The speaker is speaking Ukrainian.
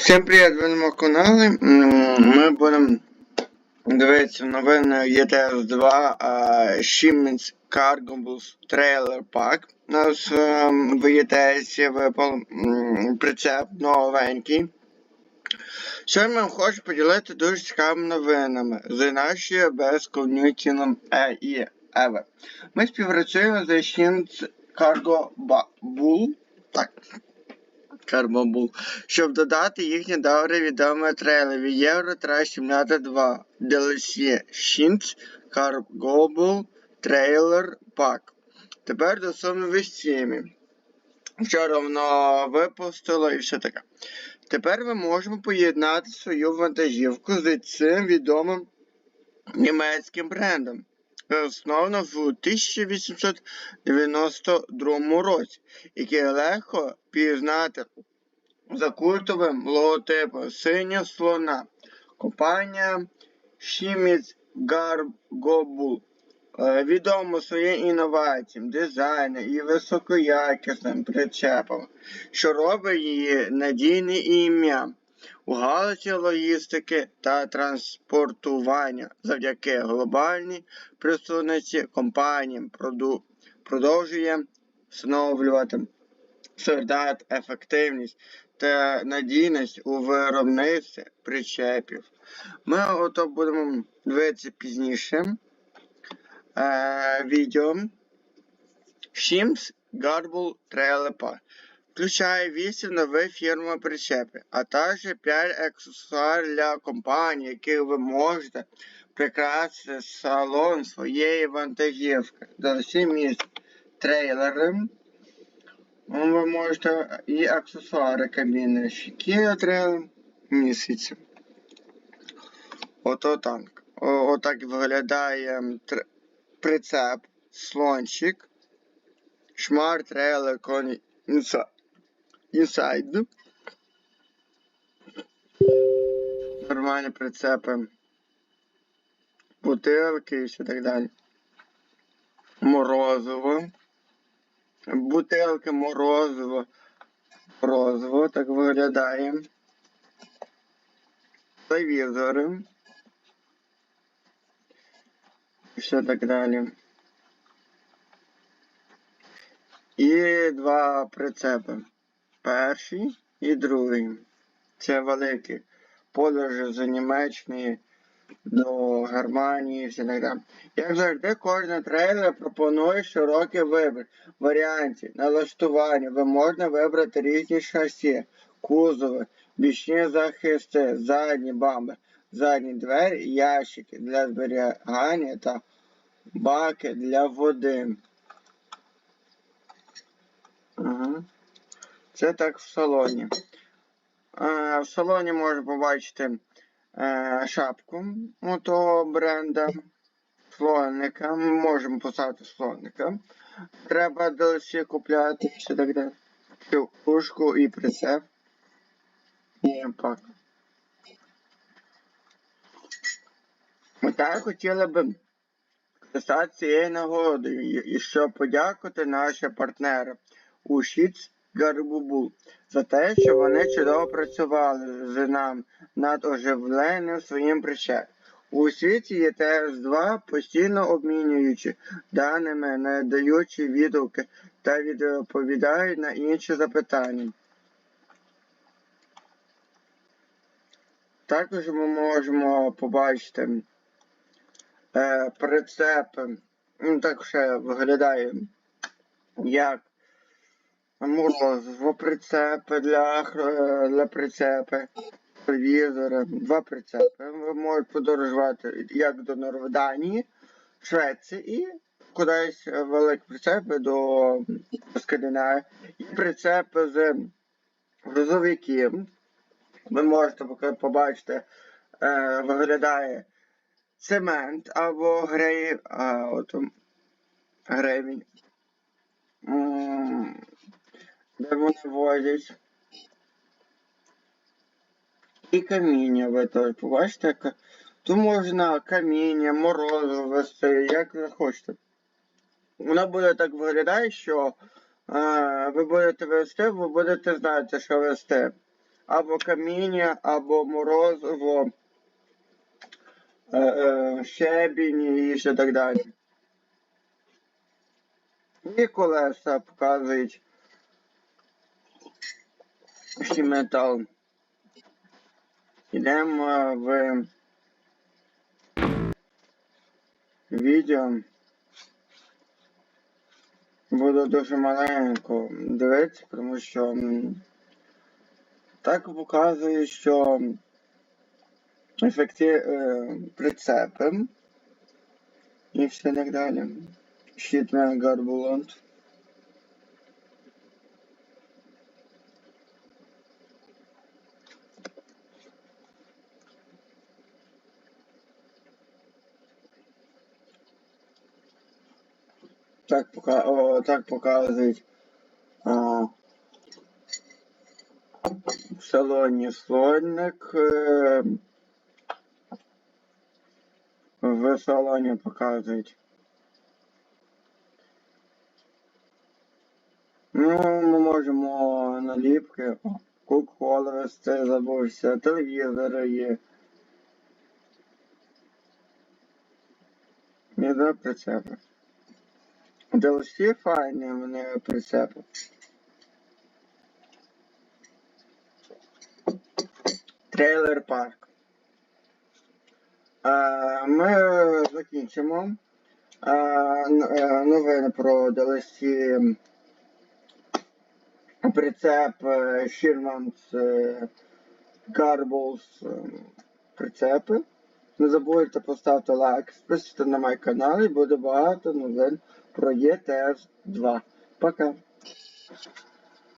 Всім привіт, ви на моєму каналі. Ми будемо дивитися новини ETS 2 Siemens Cargobus Trailer Pack. У нас ем, в ETS випав прицеп новенький. Сьогодні я хочу поділити дуже цікавими новинами з нашої безконюційним і Еве. Ми співпрацюємо з Siemens Cargo Bull. Так, Карбобул, щоб додати їхні добре відомі трейлери Євро 372 DLC Shins Cargobul Trailer Pack. Тепер до в Steam. Вчора воно випустило і все таке. Тепер ми можемо поєднати свою вантажівку з цим відомим німецьким брендом. Основано в 1892 році, який легко пізнати за культовим логотипом синя слона. Компанія Gargobul е, відома своїм інноваціям, дизайном і високоякісним причепом, що робить її надійне ім'я у галузі логістики та транспортування завдяки глобальній присутності компанії продовжує встановлювати солдат, ефективність та надійність у виробництві причепів. Ми ото будемо дивитися пізніше е, відео. Shims Garble Trailer включає 8 нових фірм причепи, а також 5 аксесуарів для компанії, яких ви можете прикрасити салон своєї вантажівки. До всі місць трейлери. Ви можете і аксесуари кабіни, отримали місяці. Ото так. Отак виглядає прицеп, слончик, шмар трейлер кон інса- інсайд. Нормальні прицепи, бутилки і все так далі. Морозиво. Бутилки морозиво. Морозиво так виглядає. Телевізори. І все так далі. І два прицепи. Перший і другий. Це великі подорожі з Німеччини до Германії і все так далі. Як завжди, кожен трейлер пропонує широкий вибір варіантів налаштування. Ви можна вибрати різні шасі, кузови, бічні захисти, задні бамби, задні двері, ящики для зберігання та баки для води. Ага. Це так в салоні. Е, в салоні можна побачити е, шапку того бренда слоника. Ми можемо поставити слоника. Треба DLC купляти все так далі. Пушку і прицеп. І пак. Ми хотіли би користатися цією нагодою і щоб подякувати нашим партнерам у Шіц Гарбубул за те, що вони чудово працювали з нами над оживленням своїм причеп. У світі є ТС-2, постійно обмінюючи даними, надаючи відгуки та відповідають на інші запитання. Також ми можемо побачити е, прицепи. Ну, так ще виглядає як морозиво прицепи для, для прицепи, телевізори, два прицепи. Ви можете подорожувати як до Норвегії, Швеції і кудись великі прицепи до Скандинавії. І прицепи з грузовиків. Ви можете побачити, е, виглядає цемент або грей, а, от. М, Де вони возять. І каміння ви теж побачите. Тут можна каміння, морозиво вести, як ви хочете. Воно буде так виглядати, що е, ви будете вести, ви будете знати, що вести. або каміння, або морозиво, е, е, щебінь і ще так далі. І колеса показують ще метал. Йдемо в відео. Буду дуже маленько дивитися, тому що так показує, що ефекти е, прицепи і все так далі. Щитна гарбулонт. Так, пока, о, так показують а, в салоні слонник. Е, в салоні показують. Ну, ми можемо наліпки. Кук-кола вести, забувся, телевізори є. І два прицепи. DLC файні вони прицепи. Трейлер парк. Ми закінчимо е, новини про DLC прицеп е, Sherman's е, е, прицепи. Не забудьте поставити лайк, підписуйтесь на мій канал і буде багато новин про ЄТС 2. Пока!